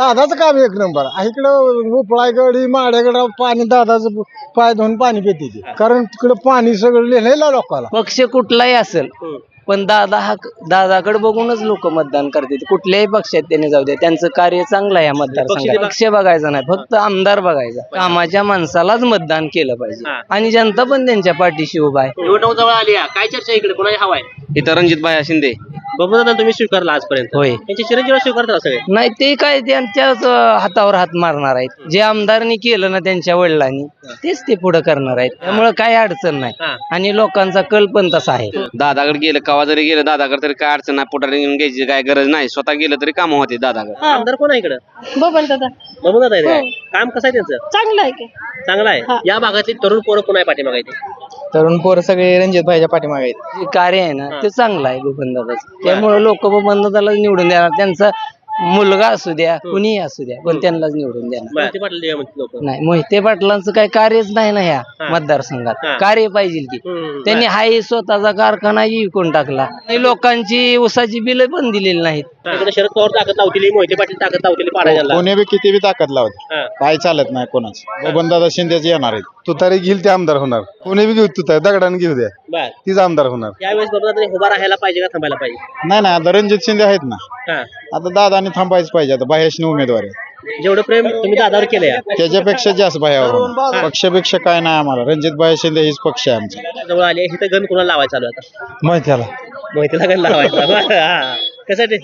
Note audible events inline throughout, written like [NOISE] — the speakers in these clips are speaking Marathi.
दादाचं काम एक नंबर. इकडं उपळायगड माड्याकडं पाणी दादाचं पाय धुवून पाणी पिते ते. कारण तिकडं पाणी सगळं लिहिलेलं लोकांना पक्ष कुठलाही असेल पण दादा हा दादाकडे बघूनच लोक मतदान करतात. कुठल्याही पक्षात त्याने जाऊ द्या त्यांचं कार्य चांगलं आहे या मतदारसंघात. पक्ष बघायचा नाही फक्त आमदार बघायचा. कामाच्या माणसालाच मतदान केलं पाहिजे. हा. आणि जनता पण त्यांच्या पाठीशी उभा आहे. निवडणूक जवळ आली आहे. काय चर्चा इकडे? कोणाची हवा आहे? इथं रणजित भाई शिंदे. बबनदादा तुम्ही स्वीकारला आजपर्यंत? होय. त्यांचे चिरंजीव स्वीकारता सगळे? नाही ते काय त्यांच्याच अं, हातावर हात मारणार आहेत. जे आमदारनी केलं ना त्यांच्या वडिलांनी तेच ते पुढे करणार आहेत. त्यामुळे काही अडचण नाही. हा. आणि लोकांचा कल पण तसा आहे. दादाकडे गेलं कवा जरी गेलं दादाकडे तरी काय अडचण नाही. पोटाने घेऊन घ्यायची काय गरज नाही. स्वतः गेलं तरी काम होते दादाकडे. आमदार कोण आहे इकडे? बबन दादा. बबनदादा आहे काय? काम कसं आहे त्यांचं? चांगलं आहे की. चांगलं आहे. या भागातली तरुण पोरं कोण आहे पाठीमागे इथे? तरुण पोर सगळे रणजित भाईच्या पाठीमागे आहेत. जे कार्य आहे ना ते चांगलं आहे गोपनदादाचं त्यामुळे लोक गोपनदादाला निवडून देणार. त्यांचा मुलगा असू द्या कुणीही असू द्या पण त्यांनाच निवडून देणार. मोहिते पाटील जे म्हणते लोक. नाही मोहिते पाटलांचं काही कार्यच नाही ना ह्या मतदारसंघात. हा. कार्य पाहिजे की. हम्म, त्यांनी हाही स्वतःचा कारखाना विकून टाकला. आणि लोकांची उसाची बिल पण दिलेली नाहीत. इकडे शरद पवार ताकद लावतील मोहिते पाटील ताकद लावतील पाडायला कोणी बी किती बी ताकद लावत. हा. काय चालत नाही कोणाच. बबनदादा शिंदेच येणार आहेत तुतारी घेईल ते आमदार होणार. कोणी बी घेऊ तुतारी दगडाने घेऊ द्या. बर. तीच आमदार होणार. यावेळेस उभा राहायला पाहिजे का थांबायला पाहिजे? नाही नाही आता रणजित शिंदे आहेत ना. हा. आता दादाने थांबायच पाहिजे आता बाहेरने उमेदवार आहे जेवढं प्रेम तुम्ही दादावर केलंय त्याच्यापेक्षा जास्त बाह्यावर. पक्षापेक्षा काय नाही आम्हाला. रणजित भाई शिंदे हीच पक्ष आहे आमचा. जवळ आली इथं गण कुणाला लावायचा चालू आहे आता? माहिती मोहितेला गण लावायचा बरं, हा. कशासाठी?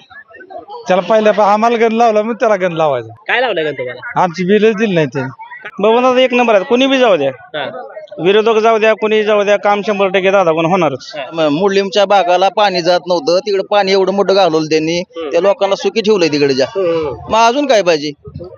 त्याला पहिल्या आम्हाला गण लावला मग त्याला गण लावायचा. काय लावलंय गण तुम्हाला? आमची बिलच दिली नाही त्यांनी. बबनदादा एक नंबर आहे कोणी बी जाऊ द्या. विरोधक जाऊ द्या कोणी जाऊ द्या काम शंभर टक्के दादा पण होणारच. मुलीमच्या भागाला पाणी जात नव्हतं. तिकडे पाणी एवढं मोठं घालवलं त्यांनी. त्या लोकांना सुखी ठेवलंय तिकडच्या हम्म. मग अजून काय पाहिजे?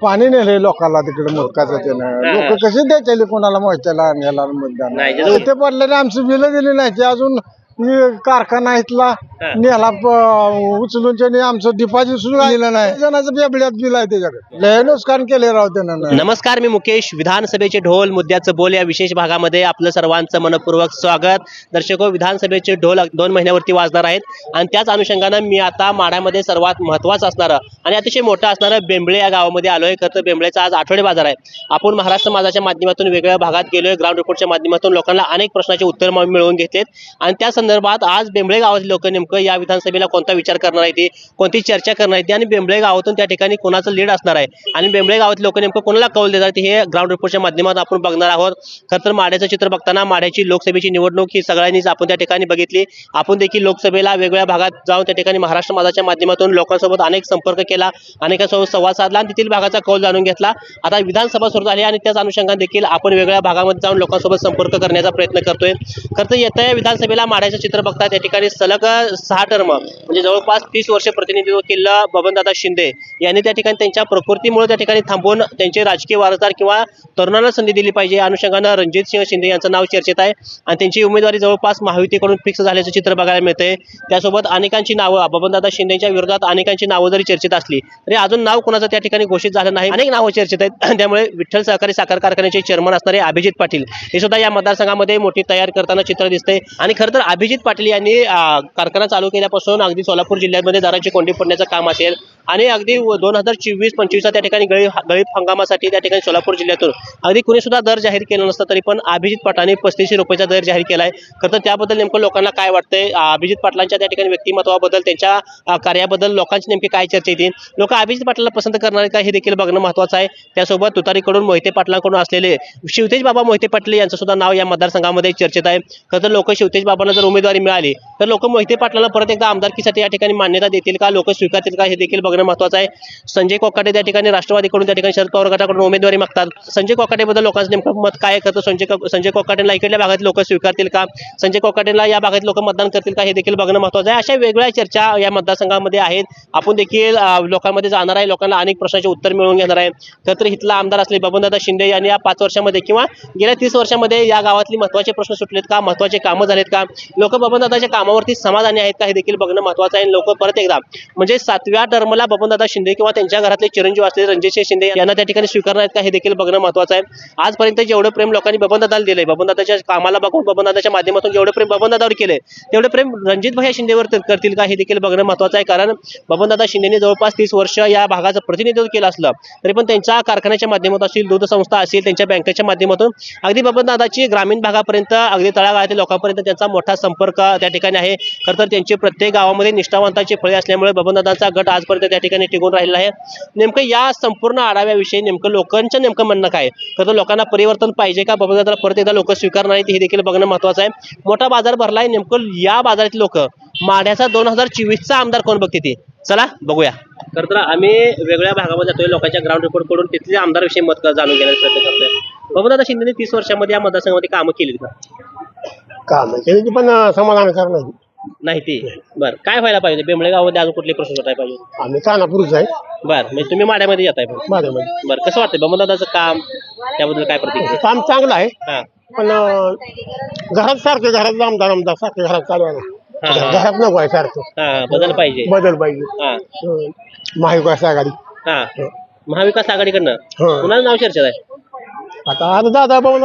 पाणी नेले लोकांना तिकडे मुलकाचं त्यानं. लोक कसे द्यायचे कोणाला मोहित्याला आणि याला मतदान ते पडले आमची बिलं दिली नाही ते अजून मी कारखाना इथला. नेला प- उचलून त्याने आमचं डिपॉझिट सुद्धा दिलं नाही. जणांचं बेबड्यात बिल आहे त्याच्याकडे. लय नुकसान केले राव त्यानं. नमस्कार मी मुकेश विधानसभेचे ढोल मुद्द्याचं बोल या विशेष भागामध्ये आपलं सर्वांचं मनपूर्वक स्वागत. दर्शको विधानसभेचे ढोल दोन महिन्यावरती वाजणार आहेत आणि त्याच अनुषंगानं मी आता माढ्यामध्ये सर्वात महत्त्वाचं असणारं आणि अतिशय मोठं असणारं बेंबळे या गावामध्ये आलोय. खरं तर बेंबळेचा आज आठवडे बाजार आहे. आपण महाराष्ट्र माझाच्या माध्यमातून वेगवेगळ्या भागात गेलोय. ग्राउंड रिपोर्टच्या माध्यमातून लोकांना अनेक प्रश्नाचे उत्तर मिळवून घेतलेत. आणि त्या संदर्भात संदर्भात आज बेंबळे गावातील लोक नेमकं या विधानसभेला कोणता विचार करणार आहे ते कोणती चर्चा करणार आहे ती आणि बेंबळे गावातून त्या ठिकाणी कोणाचं लीड असणार आहे? आणि बेंबळे गावातील लोक नेमकं कोणाला कौल देतात हे ग्राउंड रिपोर्टच्या माध्यमातून आपण बघणार आहोत. खरं तर माड्याचं चित्र बघताना माड्याची लोकसभेची निवडणूक ही सगळ्यांनीच आपण त्या ठिकाणी बघितली. आपण देखील लोकसभेला वेगवेगळ्या भागात जाऊन त्या ठिकाणी महाराष्ट्र माझाच्या माध्यमातून लोकांसोबत अनेक संपर्क केला अनेकांसोबत संवाद साधला आणि तेथील भागाचा कौल जाणून घेतला. आता विधानसभा सुरू झाली आणि त्याच अनुषंगाने देखील आपण वेगळ्या भागामध्ये जाऊन लोकांसोबत संपर्क करण्याचा प्रयत्न करतोय. खरं तर येत्या विधानसभेला माड्याच्या माड्याचं चित्र बघता त्या ठिकाणी सलग सहा टर्म म्हणजे जवळपास तीस वर्ष प्रतिनिधित्व केलं बबनदादा शिंदे. यांनी त्या ठिकाणी त्यांच्या प्रकृतीमुळे त्या ठिकाणी थांबवून त्यांचे राजकीय वारसदार किंवा तरुणांना संधी दिली पाहिजे. अनुषंगानं रणजित सिंह शिंदे यांचं नाव चर्चेत आहे. आणि त्यांची उमेदवारी जवळपास महायुतीकडून फिक्स झाल्याचं चित्र बघायला मिळतंय. त्यासोबत अनेकांची नावं बबनदादा शिंदेच्या विरोधात अनेकांची नावं जरी चर्चेत असली तरी अजून नाव कोणाचं त्या ठिकाणी घोषित झालं नाही. अनेक नावं चर्चेत आहेत. [CLEARS THROAT] त्यामुळे विठ्ठल सहकारी साखर कारखान्याचे चेअरमन असणारे अभिजित पाटील हे सुद्धा या मतदारसंघामध्ये मोठी तयार करताना चित्र दिसतंय. आणि खरं तर अभिजित अभिजित पाटील यांनी कारखाना चालू केल्यापासून अगदी सोलापूर जिल्ह्यामध्ये दराची कोंडी पडण्याचं काम असेल आणि अगदी दोन हजार चोवीस पंचवीसचा त्या ठिकाणी गळी गळीप हंगामासाठी त्या ठिकाणी सोलापूर जिल्ह्यातून अगदी कुणी सुद्धा दर जाहीर केला नसतं तरी पण अभिजित पाटलांनी पस्तीसशे रुपयाचा दर जाहीर केलाय. खरं तर त्याबद्दल नेमकं लोकांना काय वाटतंय? अभिजित पाटलांच्या त्या ठिकाणी व्यक्तिमत्वाबद्दल त्यांच्या कार्याबद्दल लोकांची नेमकी काय चर्चा येतील लोक अभिजित पाटलाला पसंत करणार काय का? हे देखील बघणं महत्त्वाचं आहे. त्यासोबत तुतारीकडून मोहिते पाटलांकडून असलेले शिवतेज बाबा मोहिते पाटील यांचं सुद्धा नाव या मतदारसंघामध्ये चर्चेत आहे. खरं तर लोक शिवतेज बाबांना जर उमेदवारी मिळाली. तर लोक मोहिते पाटलाला परत एकदा आमदारकीसाठी या ठिकाणी मान्यता देतील का? लोक स्वीकारतील का? हे देखील बघणं महत्त्वाचं आहे. संजय कोकाटे त्या ठिकाणी राष्ट्रवादीकडून त्या ठिकाणी शरद पवार गटाकडून उमेदवारी मागतात. संजय कोकाटेबद्दल लोकांचं नेमकं मत काय करतं संजय संजय कोकाटेला इकडल्या भागात लोक स्वीकारतील का? संजय कोकाटेला या भागात लोक मतदान करतील का? हे देखील बघणं महत्वाचं आहे. अशा वेगवेगळ्या चर्चा या मतदारसंघामध्ये आहेत. आपण देखील लोकांमध्ये जाणार आहे. लोकांना अनेक प्रश्नाचे उत्तर मिळवून घेणार आहे. खरं तर इथला आमदार असले बबनदादा शिंदे यांनी या पाच वर्षामध्ये किंवा गेल्या तीस वर्षामध्ये या गावातली महत्त्वाचे प्रश्न सुटलेत का? महत्त्वाचे कामं झालेत का? लोक बबनदादाच्या कामावरती समाधानी आहेत का हे देखील बघणं महत्वाचं आहे. लोक परत एकदा म्हणजे सातव्या टर्मला बबनदादा शिंदे किंवा त्यांच्या घरातले चिरंजीव असलेले रणजितसिंह शिंदे यांना त्या ठिकाणी स्वीकारणार आहेत का हे देखील बघणं महत्वाचं आहे. आजपर्यंत जेवढं प्रेम लोकांनी बबनदादाला दिलंय बबनदादाच्या कामाला बघून बबनदादाच्या माध्यमातून जेवढं प्रेम बबनदादावर केलंय तेवढं प्रेम रणजित भाई शिंदेवर करतील का हे देखील बघणं महत्वाचं आहे. कारण बबनदादा शिंदेने जवळपास तीस वर्ष या भागाचं प्रतिनिधित्व केलं असलं तरी पण त्यांच्या कारखान्याच्या माध्यमातून असतील दूध संस्था असेल त्यांच्या बँकेच्या माध्यमातून अगदी बबनदादाची ग्रामीण भागापर्यंत अगदी तळागाळातील लोकांपर्यंत त्यांचा मोठा संपर्क त्या ठिकाणी आहे. खरं तर त्यांचे प्रत्येक गावामध्ये निष्ठावंतांची फळे असल्यामुळे बबनदादांचा गट आजपर्यंत त्या ठिकाणी टिकून राहिलेला आहे. नेमकं या संपूर्ण आढाव्याविषयी नेमकं लोकांचं नेमकं म्हणणं काय? खरं तर लोकांना परिवर्तन पाहिजे का? बबनदादाला परत एकदा लोक स्वीकारणार आहेत हे देखील बघणं महत्वाचं आहे. मोठा बाजार भरलाय नेमकं या बाजारातील लोक माढ्याचा दोन हजार चोवीसचा आमदार कोण बघते ती? चला बघूया. खरं तर आम्ही वेगळ्या भागामध्ये जातोय लोकांच्या ग्राउंड रिपोर्टकडून. तिथले आमदारविषयी मत जाणून घेण्याचा प्रयत्न करतोय? बबनदादा शिंदेने तीस वर्षामध्ये या मतदारसंघामध्ये कामं केली का? काम केली की पण समाधानकारक नाही. नाही ती? बर काय व्हायला पाहिजे? बेंबळे गावामध्ये अजून कुठले प्रश्न सुटायला पाहिजे? आम्ही कानापूरच आहे. बर म्हणजे तुम्ही माड्यामध्ये येताय पण. माझ्यामध्ये बर कसं वाटतंय बबनदादाचं काम? त्याबद्दल काय प्रतिक्रिया? काम चांगलं आहे हा. पण घरात सारखं घरात आमदार आमदार सारखं घरात चालू आहे. घरात नको आहे सारखं हा बदल पाहिजे. बदल पाहिजे. हा. हं. महाविकास आघाडी. हा. महाविकास आघाडीकडनं? हं. कुणाचं नाव चर्चेत आहे? आता आता दादा बघून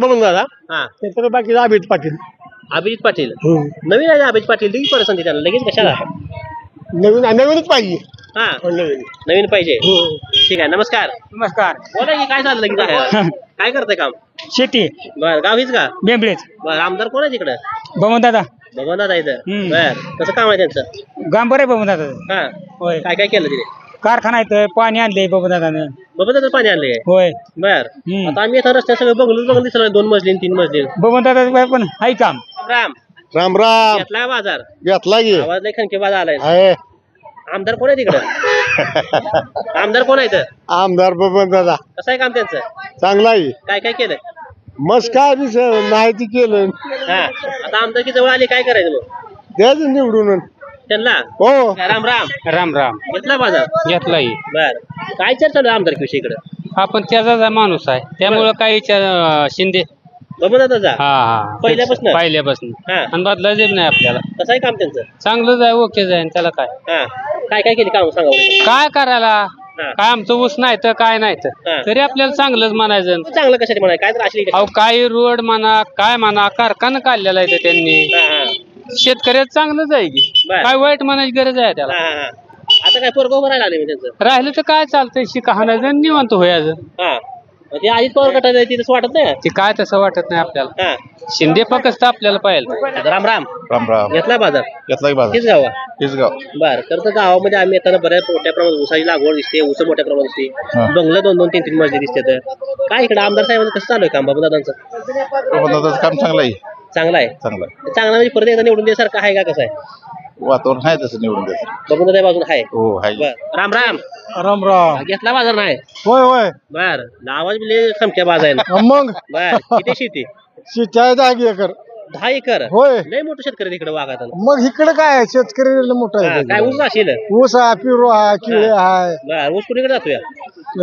बघून दादा हा. त्याच्यात बाकी अभित पाटील. अभिजित पाटील? हं. नवीन आहे ना अभिजित पाटील? दिली पसंती त्यांना. लगेच कशाला? नवीन नवीनच पाहिजे. हा. नवीन. नवीन पाहिजे. हं. ठीक आहे नमस्कार. नमस्कार. बोला की काय झालं लगेच आहे? काय करताय काम? शेती. बर गाव हीच का? बेंबळेच. बर आमदार कोण आहे तिकडं? बमन दादा. ना इथं. हम्म. बर. कसं काम आहे त्यांचं? गांबर आहे बमन दादा हा. होय. काय काय केलं तिने कारखाना येतोय पाणी आणलंय बमन दादानं बाबा तर पाणी आणलंय? होय. बर. हम्म. आता आम्ही आता रस्त्यात सगळं बघून बघून दिसलं दोन मजली तीन मजली बमन दादा पण हाय काम. राम. राम राम. घेतला बाजार. घेतला की. आवाज लय खणके बाजार आलाय. आहे. आमदार कोण आहे तिकडं? [LAUGHS] आमदार कोण आहे इथं? आमदार बबन दादा कसं आहे काम त्यांचं? चांगला आहे. काय काय केलं मस्त काय विषय नाही ते केलं. हा. आता आमदारकी जवळ आली काय करायचं मग? द्यायचं निवडून. त्यांना? हो. राम राम. राम राम. घेतला बाजार? घेतलाय. बर. काय चर्चा चालू आहे आमदारकी इकडं? हा पण त्याचा माणूस आहे. त्यामुळं काही विचार शिंदे. हा हा. पहिल्यापासनं? पहिल्यापासून. हा. आणि बदलायचं नाही आपल्याला. कसं आहे काम त्यांचं? चांगलंच आहे ओकेच आहे त्याला काय? हा. काय काय केली काम सांगा बरं. काय करायला? हा. काय आमचं ऊस नाही तर काय नाही तर. हा. तरी आपल्याला चांगलंच म्हणायचं. चांगलं कशासाठी म्हणा काय तर अशी अहो काही रोड म्हणा काय म्हणा कारखाना काढलेला आहे इथं त्यांनी. हा हा. शेतकऱ्याचं चांगलंच आहे की. बर. काय वाईट म्हणायची गरज आहे त्याला. हा, हा, हा. आता काय पोरग उभं राहिला नाही त्यांचं. राहिलं तर काय चालतंय? शिका हाणायचं निवांत होयाचं हा. ते आधीच पवार गटात आहे तिथं वाटत नाही? ते काय तसं वाटत नाही आपल्याला. हा. शिंदे फक्त आपल्याला पाहिजे आता राम राम. राम राम. घेतला बाजार? घेतला की बाजार. तीच गावा हेच गाव. बर तर गावामध्ये आम्ही येताना बऱ्याच मोठ्या प्रमाणात ऊसाची लागवड दिसते ऊस मोठ्या प्रमाणात दिसते. हा. बंगलं दोन दोन तीन तीन मजली दिसते तर. काय इकडे आमदार साहेबांचं कसं चालू आहे काम? बाबूदादांचं? दादाचं काम चांगलं आहे. चांगलं आहे. चांगलं आहे. चांगला म्हणजे परत एकदा निवडून द्यासारखं आहे का कसं आहे? वातावरण आहे तसं निवडून द्यायचं बाबूदादा बाजून आहे. हो आहे. बर. राम राम. राम राम. घेतला बाजार नाही. होय होय. बर. आवाज बी खमच्या बाजायला मग? बर. किती शेती? शेती आहे दहा एकर. दहा एकर? होय. लय मोठं शेतकरी तिकडे वागात मग इकडे काय शेतकरी मोठा आहे काय ऊस असेल? ऊस आहे पिरो आहे किळे आहे. बर ऊस कुणीकडे जातोय?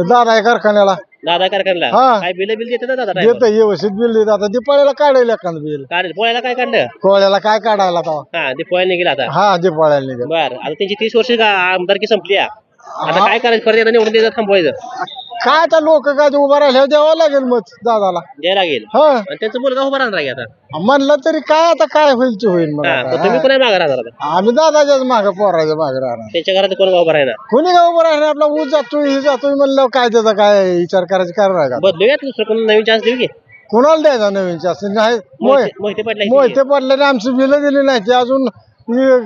दादा आहे कारखान्याला. दादा कारखान्याला? हा. काय बिल बिल देते ना दादा येत व्यवस्थित बिल देत. आता दिपाळीला काढायला एखादं बिल. काढेल पोळ्याला काय काढलं? कोळ्याला काय काढायला तेव्हा हा ते पोळ्याला गेला आता. हा दिपाळ्याला निघाल. बर आता त्यांची तीस वर्ष का- आमदारकी संपली आहे. आता काय करायचं? परत एकदा निवडून द्यायचं थांबवायचं. काय आता लोक काय ते उभा राहिल्यावर द्यावं लागेल मग दादाला. द्याय लागेल? हा. आणि त्यांचा मुलगा उभा राहणार आहे आता? म्हणलं तरी काय आता काय होईल ते होईल मग हा आता. पण तुम्ही कोणा मागे राहणार आता? आम्ही दादाच्याच मागे पोराच्या मागे राहणार. त्यांच्या घरात कोण उभा राहणार? कोणी काय उभं राहणार? आपला ऊस जातोय हे जातोय म्हणलं काय त्याचा काय विचार करायचं कारण आहे का? बदलूया दुसरं कोण नवीन चान्स देऊ की? कुणाला द्यायचा नवीन शासन नाही मोह- मोहिते मोहिते पाटला मोहिते पडल्याने आमची बिलं दिली नाही ते अजून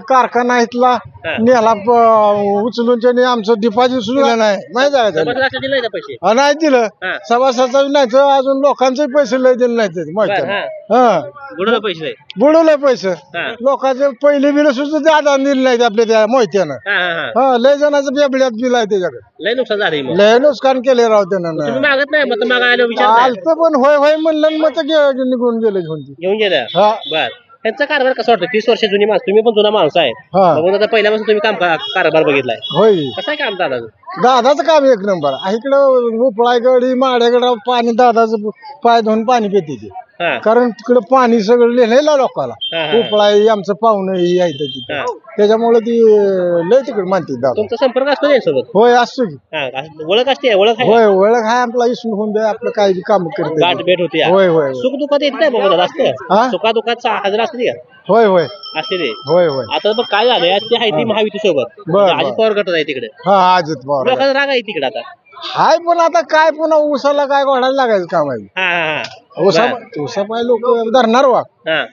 कारखाना इथला. नेला प- उचलून त्याने आमचं डिपॉझिट सुद्धा नाही. नाही जायचं दिले नाही का पैसे? हा, नाही दिलं. हा. सभासदाचं नाही तर अजून लोकांचे पैसे लय दिले नाही ते माहिती आहे. हा. बुडवलं पैसे नाही बुडवले पैसे. हा. लोकांचे पहिले बिल सुद्धा दादा दिले नाहीत आपल्या त्या मोहित्यानं. हा हा हा. हा लय जणांचं बेबड्यात बिल आहे त्याच्याकडे. लय नुकसान झालंय मग. लय नुकसान केले राव त्यानं. तुम्ही मागत नाही मग मागा आलो विचार आलत पण होय होय म्हणलं मग ते गे- निघून गेले घेऊन. ते. घेऊन गेलं हा. बर. त्यांचा कारभार कसा वाटतो? तीस वर्ष जुनी माणसं तुम्ही पण जुना माणूस आहे. हा. आता पहिल्यापासून तुम्ही काम का- कारभार बघितलाय? होय. कसं आहे काम दादा दादाचं काम एक नंबर. आहे. इकडं उपळायगड ही माड्यागड पाणी दादाचं पाय धुवून पाणी पिते ते. हा. कारण तिकडे पाणी सगळं लिहिलेलं लोकाला. हा, हा. उपळा ही आमचं पाहुणं ही आहे तिथे. हा. त्याच्यामुळे ती अं, लय तिकडे मानते दादा तुमचा संपर्क असतो त्यांच्यासोबत होय असतो की. हा असं- ओळख असते ओळख आहे. होय ओळख आहे आपला इसू होऊन दे आपलं काही काम करते गाठ भेट होती होय होय होय. सुख दुःखात येत नाही दादा असते. हा? सुखा दुःखात हजर असते का? होय होय. असते ते. होय होय. आता बघ काय झालंय ते आहे ती महायुती सोबत. बर. अजित पवार गटात आहे तिकडे. हा अजित पवार. लोकांचा राग आहे तिकडे आता? हाय पण आता काय पुन्हा उसाला काय वाढायला लागायचं काम आहे हा हा हा. उसा बर. उसा पाय लोक धरणार वा हा.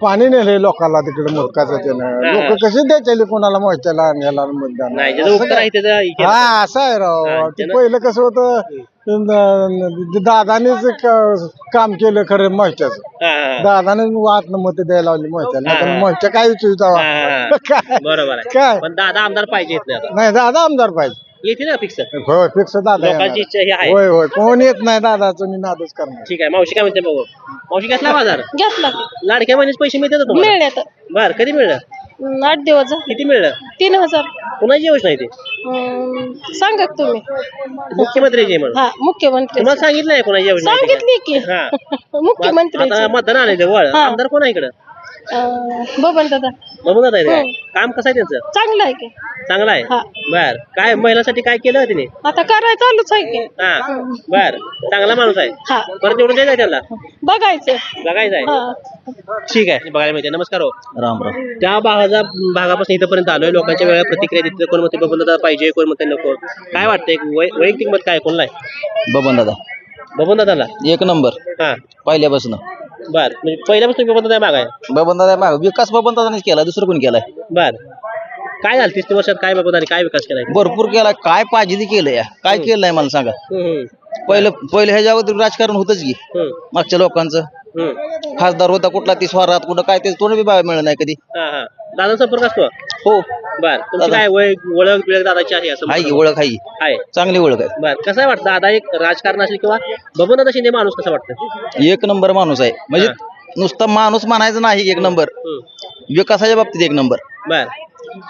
पाणी नेले लोकांना तिकडे मुदकाचं त्यानं. हा. लोक कसे द्यायचे कोणाला मोहित्याला आणि याला मतदान नाही ज्याचं उत्तर आहे त्याचं हे. हा असं आहे राव. ते त्यानं- पहिलं कसं होतं दादानेच काम केलं खरं मोहित्याचं हा, हा. दादाने वाट मत द्यायला लावली मोहित्याला हा, मोहित्या काय विचारता हा, हा, हा. [LAUGHS] काय? बरोबर आहे. काय? पण दादा आमदार पाहिजे येत नाही आता. नाही दादा आमदार पाहिजे. येते ना फिक्स होय फिक्स दादा लोकांची येणार. इच्छा ही आहे. होय होय. कोण येत नाही दादाचं मी नादच करणार. ठीक आहे मावशी काय म्हणते बघू? मावशी घेतला बाजार? घेतला. लाडक्या महिन्याचे पैसे मिळतात का तुम्हाला? मिळण्यात. बर कधी हम्म, आठ दिवस झाले. किती मिळलं? तीन हजार. कुणाची योजना आहे ती? सांगा की तुम्ही. मुख्यमंत्रीची आहे म्हणून. हा मुख्यमंत्री. तुम्हाला सांगितलं आहे कोणाची योजना आहे ती का? सांगितली की. हा. [LAUGHS] मुख्यमंत्री आता मतदान आले जवळ. हा. आमदार कोण आहे इकडं? बबन दादा. बघून आहे हम्म. काम कसं आहे त्यांचं? चांगलं आहे की. चांगलं आहे? हा. बर. काय महिलांसाठी काय केलं तिने? आता करायचं चालूच आहे की. हा. बर. चांगला माणूस आहे. हा. परत निवडून द्यायचं त्याला? बघायचं. बघायचं आहे. हा. ठीक आहे. बघायला मिळते नमस्कार हो. राम राम. त्या भागाचा भागापासून इथपर्यंत आलोय. लोकांच्या वेगळ्या प्रतिक्रिया देते कोण म्हणते बबन दादा पाहिजे कोण म्हणते नको. काय वाटतं एक वै- वैयक्तिक मत काय कोणला आहे? बबन दादा. बबन दादाला? एक नंबर. हा. पहिल्यापासून. बर. म्हणजे पहिल्यापासून बबन दादा माग आहे? बबन दादा माग. विकास बबन दादानेच केला दुसरं कोणी केलाय? बर. काय झालं तीस वर्षात? काय बबन दादा काय विकास केलाय? भरपूर केला. काय पाहिजे ते केलं या. काय केलं नाही मला सांगा. हम्म, हम्म, पहिलं पहिलं ह्याच्यावर राजकारण होतच की हम्म, मागच्या लोकांचं. खासदार होता कुठला ती स्वरात कुठं काय ते तोंड बी बघायला मिळलं नाही कधी. हा हा. दादा संपर्क असतो? हो. बर. तुमची काय वय ओळख बिळख दादाची आहे असं हाय की ओळख हाय. आहे चांगली ओळख आहे. बर. कसं आहे वाटतं? दादा एक राजकारण असेल किंवा बबन दादा शिंदे माणूस कसं वाटतं? एक नंबर माणूस आहे. म्हणजे नुसता माणूस म्हणायचं नाही एक नंबर. विकासाच्या बाबतीत एक नंबर. बर.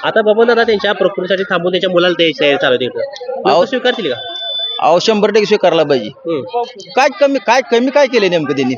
आता बबन दादा त्यांच्या प्रकृतीसाठी थांबून त्यांच्या मुलाला द्यायचं चालू आहे अहो. लोकं स्वीकारतील का? अहो शंभर टक्के स्वीकारला पाहिजे. काय कमी काय कमी काय केले नेमकं त्यांनी.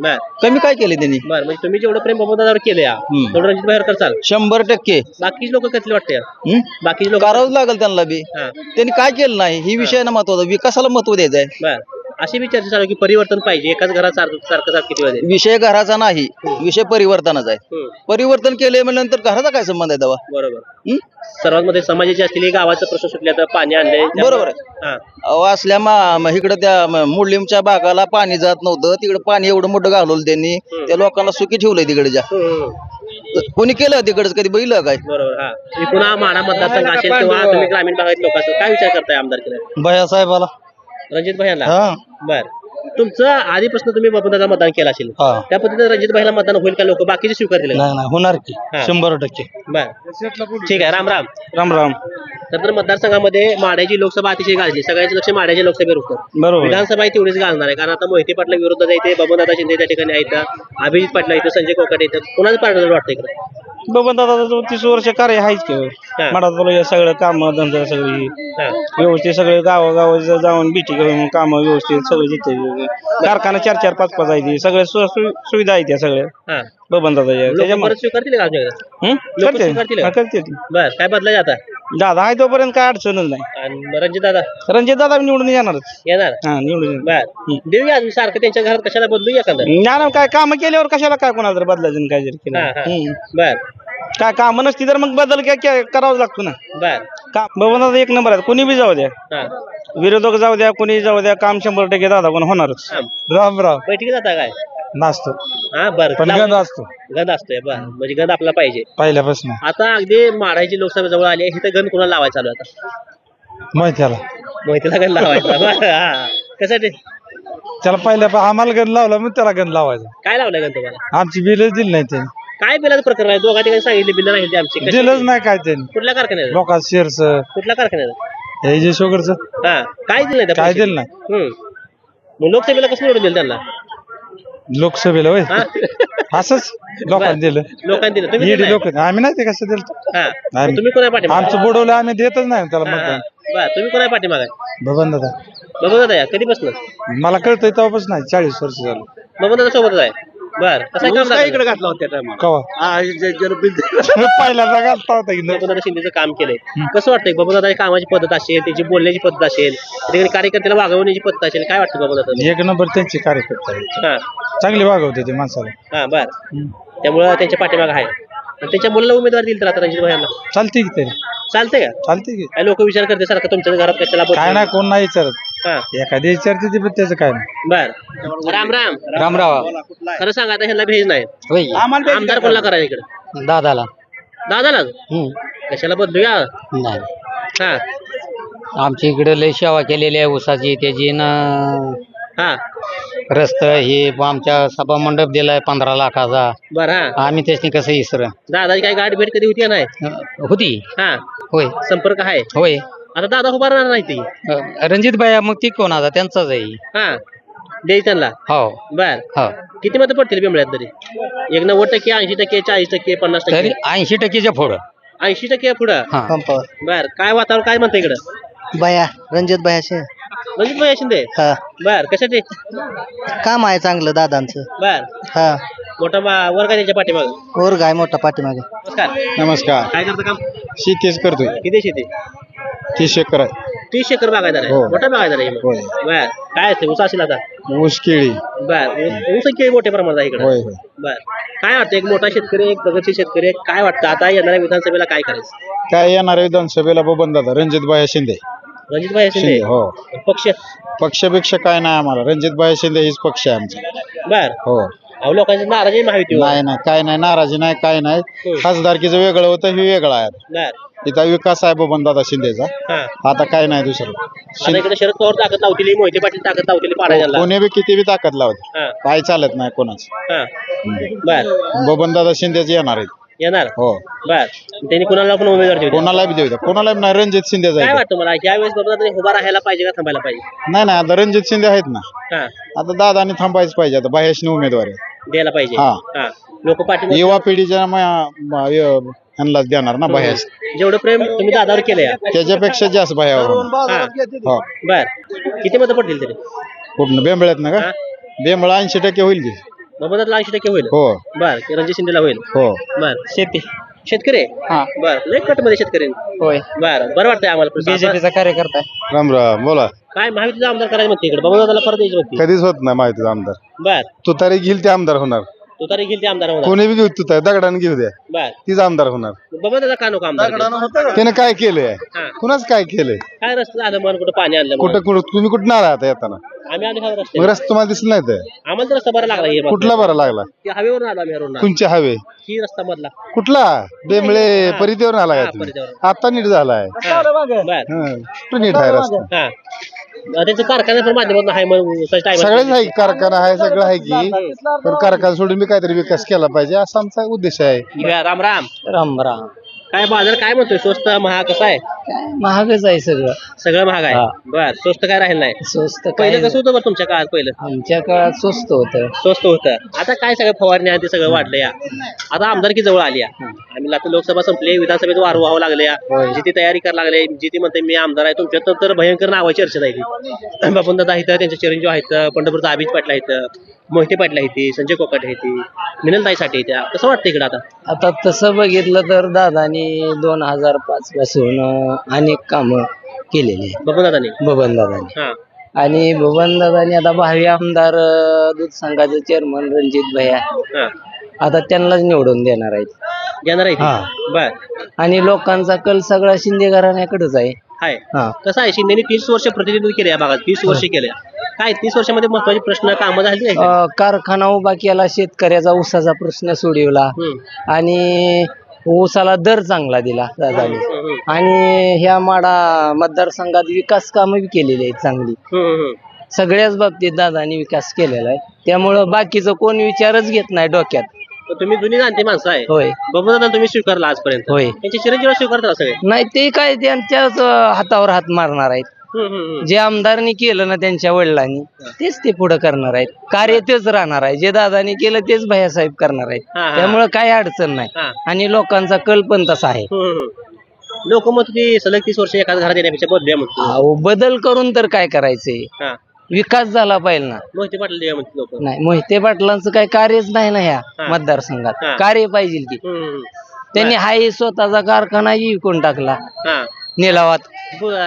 बर. कमी काय केले त्यांनी? बर म्हणजे तुम्ही जेवढं प्रेम बबन दादावर केलं या हम्म. तेवढं रणजित चाल. शंभर टक्के. बाकीचे लोक कसले वाटते हं? बाकीचे लोक करावंच लागेल त्यांना बी. त्यांनी काय केलं नाही? ही विषय ना महत्त्वाचा. विकासाला महत्त्व द्यायचं आहे बर. अशी बी चर्चा चालू आहे की परिवर्तन पाहिजे एकाच घरात सारखं सारखं सारखं किती वेळ विषय घराचा नाही विषय परिवर्तनाचा आहे. परिवर्तन केले म्हणल्यानंतर घराचा काय संबंध आहे दवा बरोबर. सर्वात मध्ये समाजाची असलेली गावाचा प्रश्न सुटले तर पाणी आणले बरोबर हा. अहो असल्या मा म- इकडं त्या म- मुडलिमच्या भागाला पाणी जात नव्हतं तिकडे पाणी एवढं मोठं घालवलं त्यांनी त्या लोकांना सुखी ठेवलंय तिकडच्या. हम्म, हम्म. कोणी केलं तिकडच कधी बघितलं काय? बरोबर हा. तुम्ही पुन्हा माडा मतदारसंघ असेल किंवा तुम्ही ग्रामीण भागात लोक असेल काय विचार करताय आमदार केला भैया साहेबाला. रणजित भाईला हा. बर. तुमचं आधीपासून तुम्ही बबनदादा मतदान केलं असेल. हा. त्या पद्धतीने रणजित भाईला मतदान होईल का लोक? बाकीचे स्वीकारतील का? नाही नाही होणार की. हा. शंभर टक्के. बर. ठीक आहे राम राम. राम राम. तर तर मतदारसंघामध्ये माड्याची लोकसभा अतिशय गाजली. सगळ्यांचे लक्ष माड्याच्या लोकसभेवर होतं. बरोबर. विधानसभा ही तेवढीच गाजणार आहे. कारण आता मोहिते पाटला विरोधात इथे बबनदादा शिंदे त्या ठिकाणी आहेत अभिजित पाटील आहेत संजय कोकाटे आहेत कोणाचं पार्टनर वाटतं इकडे? बबन दादा तीस वर्ष कार्य आहेच की. बोला सगळं काम धंदा सगळी व्यवस्थित सगळे गावागाव जाऊन बीटी घेऊन काम व्यवस्थित सगळे जिथे कारखाना चार चार पाच पाच आहे ती. सगळे सु- सु- सुविधा आहे त्या सगळ्या. बबन दादा लोक त्याच्यामुळे परत स्वीकारतील का आमच्याकडे? लोक करते स्वीकारतील का? हा, करते ती. बर काय बदलाय आता? दादा आहे तोपर्यंत काय अडचणच नाही. आणि रणजित दादा? रणजित दादा निवडून येणारच. येणार? हा निवडून येणार. बर. देऊया अजून सारखं त्यांच्या घरात कशाला बदलू एखादं? ज्ञान काय काम केल्यावर कशाला काय कोणाला जर बदलायचं आणि काय जर केलं. हा, हा. हं. बर. काय काम नसती तर मग बदल काय काय करावं लागतो ना. बर. का एक नंबर आहे. कोणी बी जाऊ द्या. हा. विरोधक जाऊ द्या कोणी जाऊ द्या काम शंभर टक्के दादा कोण होणारच. राम राम. बैठकी जाता काय? नाचतो. हा बर. पण गंध असतो. गंध असतोय बर. म्हणजे गंध आपला पाहिजे. पहिल्यापासून. आता अगदी माढायची लोकसभा जवळ आली आहे इथं गंध कुणाला लावायचा चालू आहे आता? माहिती मोहितीला गंध लावायचा बरं, हा. कशासाठी? त्याला पहिल्या आम्हाला गंध लावला मग त्याला गंध लावायचा. काय लावलंय गंध तुम्हाला? आमची बिलच दिली नाही त्यांनी. काय बिलाचं प्रकरण आहे? दोघा ठिकाणी सांगितले बिल नाही ते आमचे? दिलंच नाही काय त्यांनी. कुठल्या कारखान्यात लोकांचं शेअर्स कुठल्या कारखान्यात हे जे शुगरच. हा. काय दिलं काय? दिलं नाही. हम्म. मग लोकसभेला कसं निवडून दिलं त्यांना? लोकसभेला होय. असंच लोकांनी दिलं. लोकांनी दिलं. तुम्ही ईडी दिलं लोक आम्ही नाही ते कसं दिलं. हा. आम्ही- मग तुम्ही कोणा आमचं बुडवलं आम्ही देतच नाही त्याला मतदान. बर तुम्ही कोणा पाठीमाग? बबन दादा बघू दादा या कधीपासून? मला कळतंय तेव्हापासून नाही चाळीस वर्ष झालं. बबन दादा सोबतच आहे. बर कसं काम दादाचं? घातला होता कवा? पहिल्यांदा घालता होता इथं. बबनदादा शिंदेचं काम केलंय. कसं वाटतंय? बबनदादा कामाची पद्धत असेल त्याची बोलण्याची पद्धत असेल त्याच्याकडे कार्यकर्त्याला वागवण्याची पद्धत असेल काय वाटतं बबनदादा एक नंबर त्यांचे कार्यकर्ते आहेत हा. चांगले वागवते ते माणसाला. हा बर. त्यामुळं त्यांच्या पाठीमाग आहे. आणि त्यांच्या मुलाला उमेदवार दिल तर आता रणजित भाईंना? चालते की तरी. चालतंय का? चालते की. काय लोक विचार करते सारखं तुमच्या घरात कशाला काय बसवलं? नाही कोण नाही विचारत. हा. एखादी विचारते ते पण त्याचं काय? नाही बर. राम राम. रामराव खरं सांगा आता ह्यांना भेज नाही. होय. आमदार कोणाला करायचं इकडे? दादाला. दादाला? कशाला बदलूया नाही. हा. आमच्या इकडे लय सेवा केलेली आहे ऊसाची. त्याची ना हा. रस्त हे आमच्या सभा मंडप दिलाय पंधरा लाखाचा. बर हा. आम्ही त्याच्यानी कसं इसर? दादाची काय गाठ भेट कधी होती का नाही? होती. हा. होय. संपर्क आहे? होय. आता दादा उभा राहणार नाही ती. रणजित भाई मग ती कोण आता? त्यांचाच आहे. हा. दे त्यांना हो. बर. हो. किती मतं पडतील बिमळ्यात तरी? एक नव्वद टक्के ऐंशी टक्के चाळीस टक्के पन्नास तरी टक्के ऐंशी टक्केच्या पुढं. ऐंशी टक्के पुढं? हा. बर. काय वातावरण काय म्हणतं इकडं? बया रणजित बयाचे रणजित भाई शिंदे? हा. बर. कशाचे? काम आहे चांगलं दादांचं. बर. हा. मोठा बा- वर्ग आहे त्यांच्या पाठीमाग? ओर गाय मोठा पाठीमागे. नमस्कार. नमस्कार. काय करतं काम? शेतीच करतोय. किती शेती? तीस एकर आहे. तीस एकर बागायदार आहे. हो. मोठा बागायदार आहे होय. बर. काय असते ऊस असेल आता? ऊस केळी. बर. ऊस- ऊस केळी मोठ्या प्रमाणात आहे इकडे. होय होय. बर. काय वाटतं एक मोठा शेतकरी एक प्रगतशील शेतकरी आहे. काय वाटतं? आता येणाऱ्या विधानसभेला काय करायचं? काय येणार विधानसभेला बबन दादा रणजित भाई शिंदे. रणजित भाई शिंदे? शिंदे हो. पक्ष? पक्षपेक्षा काय नाही आम्हाला. रणजित भाई शिंदे हीच पक्ष आहे आमचा. बर. हो. अहो लोकांची नाराजी माहिती नाही नाही. काय नाही नाराजी नाही काय नाही. खासदारकीचं वेगळं होतं हे वेगळं आहे. बर. इथं विकास आहे बबन दादा शिंदेचा. हा. आता काय नाही दुसरं. आता इकडे शरद पवार ताकद लावतील मोहिते पाटील ताकद लावतील पाडायला कोणी बी किती बी ताकद लावते हा. काय चालत नाही कोणाच. हा. बर. बबन दादा शिंदेच येणार आहेत. येणार? हो. बर. त्यांनी कुणाला पण उमेदवार ठेवले कोणाला बी देऊ द्या. कोणाला बी नाही रणजित शिंदे काय जायचं वाटतं मला यावेळेस बाबा त्यांनी उभा राहायला पाहिजे का थांबायला पाहिजे? नाही नाही आता रणजित शिंदे आहेत ना. हा. आता दादाने थांबायच पाहिजे. आता बाहेरशी उमेदवार. आहे द्यायला पाहिजे. हा. हा. लोक पाठी युवा पिढीच्या म- म- य- ह्यांनाच देणार ना बाहेर. जेवढं प्रेम तुम्ही दादावर केलंय. त्याच्यापेक्षा जास्त बाहेर. होणार. हा. हो. बर. किती मतं पडतील तरी? कुठनं? बेंबळ्यात ना का? बेंबळ ऐंशी टक्के होईल की. बाबा ऐंशी टक्के होईल. हो. बर. रणजित शिंदेला होईल. हो. बर. शेती. शेतकरी? हा. बर. लय कटमध्ये शेतकरी. होय. बर. बरं वाटतंय आम्हाला पण. बीजेपीचा कार्यकर्ता आहे. राम राम बोला. काय महायुतीचा आमदार करायचं म्हणते इकडे? बाबा दादाला परत यायची म्हणते. कधीच होत नाही माहिती आमदार. बर. तू तारी घेईल ते आमदार होणार. तू ते आमदार होणार. कोणी बी घेऊ तू तारी दगडाने घेऊ द्या. बर. तीच आमदार होणार. बाबा दादा का नको आमदार केलं? त्याने काय केलंय? हा. कुणाच काय केलंय? काय रस्ता झालं मन कुठं पाणी आणलं कुठं म्हणून. कुठं तुम्ही कुठं आला आता येताना? आम्ही आलो मग रस्त्याने रस्ता तुम्हाला दिसला नाही तर आम्हाला तर रस्ता बरा लागला हे कुठला बरा लागला? हवेवरून आलो आम्ही हरून कुंचे हवे ही रस्ता मधला. कुठला? बेंबळे परितेवर आला हा, तुम्ही. आता नीट झालाय. हा, बर. हं, कुठं नीट आहे रस्ता? हा. त्यांचं कारखान्याच्या माध्यमातून आहे मग आहे कारखाना आहे सगळं आहे की. पण कारखाना सोडून मी काहीतरी विकास केला पाहिजे असा आमचा उद्देश आहे. राम राम. राम राम. काय बाजार काय म्हणतोय? स्वस्त महाग कसं आहे? काय महागच आहे सगळं. सगळं महाग आहे. बर स्वस्त काय राहील नाही? स्वस्त पहिलं कसं होतं बरं तुमच्या काळात पहिलं? आमच्या काळात स्वस्त होतं. स्वस्त होतं. आता काय सगळं फवारणी आहे ते सगळं वाढलं या. आता आमदारकी जवळ आली या. आम्ही आता लोकसभा संपली विधानसभेत वार व्हावं लागले या. जिथे तयारी करायला लागले जिथे म्हणते मी आमदार आहे तुमच्या तर- तर भयंकर नावाची चर्चा झाली बापून दादा आहेत त्यांचे चिरंजीव आहेत पंढरपूरचा अभिज पाटला आहेत. मोहिते पाटला आहेत संजय कोकाटे आहेत मिनलताई साठी त्या. कसं वाटतं इकडे आता? आता तसं बघितलं तर दादानी दोन हजार पाच पासून अं, अनेक कामं केलेली आहेत. बापून दादानी? बबन दादानी. हा. आणि बबन दादानी आता भावी आमदार अं, दूध संघाचे चेअरमन रणजित भैया. हा. आता त्यांनाच निवडून देणार आहेत. येणार आहे हा. ती? बर. आणि लोकांचा कल सगळा शिंदे घराण्याकडेच आहे. हाय. हा. कसं आहे? शिंदेने तीस वर्ष प्रतिनिधित्व केले या भागात तीस वर्ष केले. काय तीस वर्षामध्ये महत्त्वाचे प्रश्न कामं झाली आहे का? अं, कारखाना उभा केला शेतकऱ्याचा ऊसाचा प्रश्न सोडवला. हम्म. आणि ऊसाला दर चांगला दिला दादाने. हम्म, आणि ह्या माडा मतदारसंघात विकास कामं बी केलेली आहेत चांगली. हम्म, हम्म. सगळ्याच बाबतीत दादानी विकास केलेला आहे. त्यामुळं बाकीचं कोण विचारच घेत नाही डोक्यात. पण तुम्ही जुनी जाणते माणसं आहे. होय. बाबू दादा तुम्ही स्वीकारला आजपर्यंत. होय. त्यांचे चिरंजीव स्वीकारता सगळे? नाही ते काय त्यांच्याच अं, हातावर हात मारणार आहेत. जे आमदारनी केलं ना त्यांच्या वडिलांनी तेच ते पुढे करणार आहेत. कार्य तेच राहणार आहे. जे दादानी केलं तेच भैयासाहेब करणार आहेत. हा, हा. त्यामुळं काही अडचण नाही. हा. आणि लोकांचा कल पण तसा आहे. लोक मत की सलग तीस वर्ष एकाच घरात येण्यापेक्षा बदलूया म्हणतो अहो, बदल करून तर काय करायचंय? हा. विकास झाला पाहिजे ना. मोहिते पाटील या म्हणते लोक. नाही मोहिते पाटलांचं काही कार्यच नाही ना ह्या हा. मतदारसंघात. हा. कार्य पाहिजे की त्यांनी हाही स्वतःचा कारखानाही विकून टाकला. निलावात.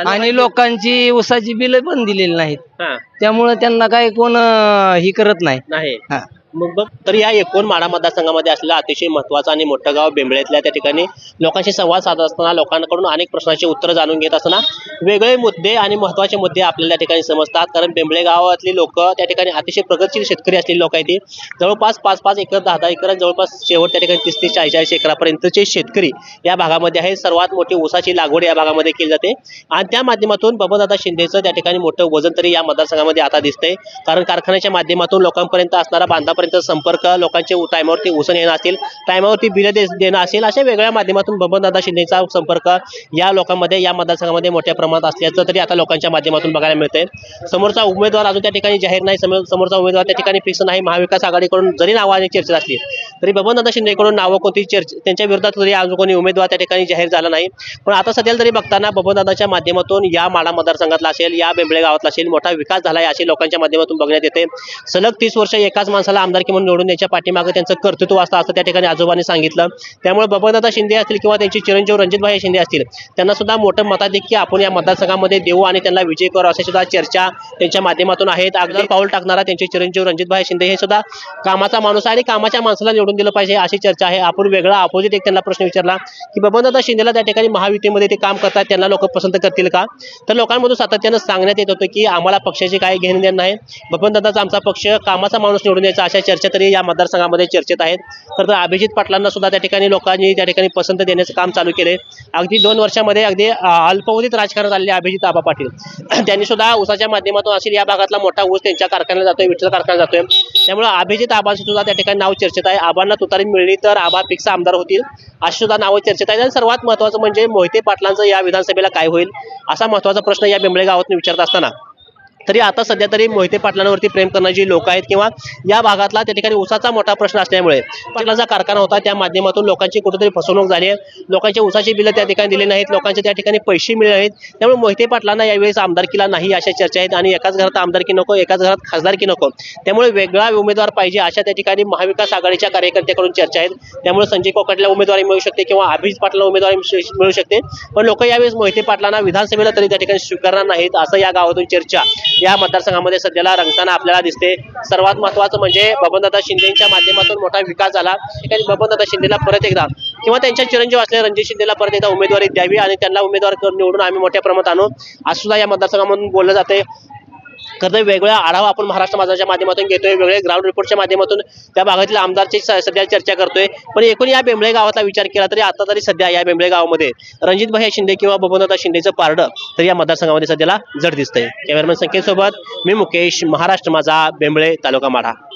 आणि लोकांची उसाची बिल पण दिलेली नाहीत. त्यामुळे त्यांना काही कोण ही करत नाही. नाही. हा. मग बघ तर या एकूण माडा मतदारसंघामध्ये असलेलं अतिशय महत्वाचं आणि मोठं गाव बेंबळेतल्या त्या ठिकाणी लोकांशी संवाद साधत असताना लोकांकडून अनेक प्रश्नांची उत्तरं जाणून घेत असताना वेगळे मुद्दे आणि महत्त्वाचे मुद्दे आपल्याला त्या ठिकाणी समजतात. कारण बेंबळे गावातली लोक त्या ठिकाणी अतिशय प्रगतशील शेतकरी असलेली लोक आहेत ती. जवळपास पाच पाच एकर दहा दहा एकर जवळपास शेवट त्या ठिकाणी तीस तीस चाळीस चाळीस एकरापर्यंतचे शेतकरी या भागामध्ये आहे सर्वात मोठी ऊसाची लागवड या भागामध्ये केली जाते. आणि त्या माध्यमातून बबनदादा शिंदेचं त्या ठिकाणी मोठं वजन तरी या मतदारसंघामध्ये आता दिसतंय. कारण कारखान्याच्या माध्यमातून लोकांपर्यंत असणारा बांधापर्यंत संपर्क लोकांचे टायमावरती उसण येणं असेल टायमावरती बिलं दे देणं असेल अशा वेगळ्या माध्यमातून बबनदादा शिंदेचा संपर्क या लोकांमध्ये या मतदारसंघामध्ये मोठ्या प्रमाणात असल्याचं तरी आता लोकांच्या माध्यमातून बघायला मिळतंय. समोरचा उमेदवार अजून त्या ठिकाणी जाहीर नाही समोर समोरचा उमेदवार त्या ठिकाणी फिक्स नाही. महाविकास आघाडीकडून जरी नावाने चर्चा असली तरी बबनदादा शिंदेकडून नावं कोणती चर्चा त्यांच्या विरोधात तरी अजून कोणी उमेदवार त्या ठिकाणी जाहीर झाला नाही. पण आता सध्याला तरी बघताना बबनदादाच्या माध्यमातून या माडा मतदारसंघातला असेल या बेंबळे गावातला असेल मोठा विकास झाला आहे असे लोकांच्या माध्यमातून बघण्यात येते सलग तीस वर्ष एकाच माणसाला आमदारकी म्हणून निवडून त्यांच्या पाठीमागे त्यांचं कर्तृत्व असतं असं त्या ठिकाणी आजोबांनी सांगितलं. त्यामुळे बबनदादा शिंदे असतील किंवा त्यांचे चिरंजीव रणजितभाई शिंदे असतील त्यांना सुद्धा मोठं मताधिक्य आपण या मतदारसंघामध्ये देऊ आणि त्यांना विजय करू अशा सुद्धा चर्चा त्यांच्या माध्यमातून आहेत. अगोदर पाऊल टाकणारा त्यांचे चिरंजीव रणजितभाई शिंदे हे सुद्धा कामाचा माणूस आहे आणि कामाच्या माणसाला निवडून दिलं पाहिजे अशी चर्चा आहे. आपण वेगळा अपोजिट एक त्यांना प्रश्न विचारला की बबनदादा शिंदेला त्या ठिकाणी महायुतीमध्ये ते काम करतात त्यांना लोक पसंत करतील का? तर लोकांमधून सातत्यानं सांगण्यात येत होतं की आम्हाला पक्षाची काही घेणं देणं नाही. बबनदादाचा आमचा पक्ष कामाचा माणूस निवडून द्यायचा अशा चर्चा तरी या मतदारसंघामध्ये चर्चेत आहेत. खरं तर अभिजित पाटलांना सुद्धा त्या ठिकाणी लोकांनी त्या ठिकाणी पसंत देण्याचं काम चालू केले अगदी दोन वर्षामध्ये अगदी अल्पवधीत राजकारणात आलेले अभिजित आबा पाटील. [CLEARS THROAT] त्यांनी सुद्धा ऊसाच्या माध्यमातून असेल या भागातला मोठा ऊस त्यांच्या कारखान्याला जातोय विठ्ठल कारखान्यात जातोय. त्यामुळे अभिजित आबांचं सुद्धा त्या ठिकाणी नाव चर्चेत आहे. आबांना तुतारी मिळली तर आबा फिक्स आमदार होतील अशी सुद्धा नावं चर्चेत आहेत. आणि सर्वात महत्वाचं म्हणजे मोहिते पाटलांचं या विधानसभेला काय होईल असा महत्त्वाचा प्रश्न या बिंबळे गावातून विचारत असताना तरी आता सध्या तरी मोहिते पाटलांवरती प्रेम करणारी लोक आहेत किंवा या भागातला त्या ठिकाणी उसाचा मोठा प्रश्न असल्यामुळे पाटलाचा कारखाना होता त्या माध्यमातून लोकांची कुठेतरी फसवणूक झाली आहे. लोकांची उसाची बिलं त्या ठिकाणी दिली नाहीत लोकांचे त्या ठिकाणी पैसे मिळले नाहीत. त्यामुळे मोहिते पाटलांना यावेळेस आमदारकीला नाही अशा चर्चा आहेत आणि एकाच घरात आमदारकी नको एकाच घरात खासदारकी नको. त्यामुळे वेगळा उमेदवार पाहिजे अशा त्या ठिकाणी महाविकास आघाडीच्या कार्यकर्त्याकडून चर्चा आहेत. त्यामुळे संजय कोकाटला उमेदवारी मिळू शकते किंवा अभिजित पाटला उमेदवारी मिळू मिळू शकते. पण लोक यावेळेस मोहिते पाटलांना विधानसभेला तरी त्या ठिकाणी स्वीकारणार नाहीत असं या गावातून चर्चा. या मतदारसंघामध्ये सध्याला रंगताना आपल्याला दिसते. सर्वात महत्वाचं म्हणजे बबनदादा शिंदेच्या माध्यमातून मोठा विकास झाला. ठिकाणी बबनदादा शिंदेला परत एकदा किंवा त्यांच्या चिरंजीव असलेल्या रणजित शिंदेला परत एकदा उमेदवारी द्यावी आणि त्यांना उमेदवार करून निवडून आम्ही मोठ्या प्रमाणात आणू. असं सुद्धा या मतदारसंघामधून बोललं जाते खरं तर वेगवेगळा आढावा आपण महाराष्ट्र माझाच्या माध्यमातून घेतोय वेगळे ग्राउंड रिपोर्टच्या माध्यमातून त्या भागातील आमदारची सध्या चर्चा करतोय. पण एकूण या बेंबळे गावाचा विचार केला तरी आता तरी सध्या या बेंबळे गावामध्ये रणजित भाई शिंदे किंवा बबनदादा शिंदेचं पारडं तर या मतदारसंघामध्ये सध्याला जड दिसतंय. कॅमेरामॅन संकेत सोबत मी मुकेश महाराष्ट्र माझा बेंबळे तालुका माढा.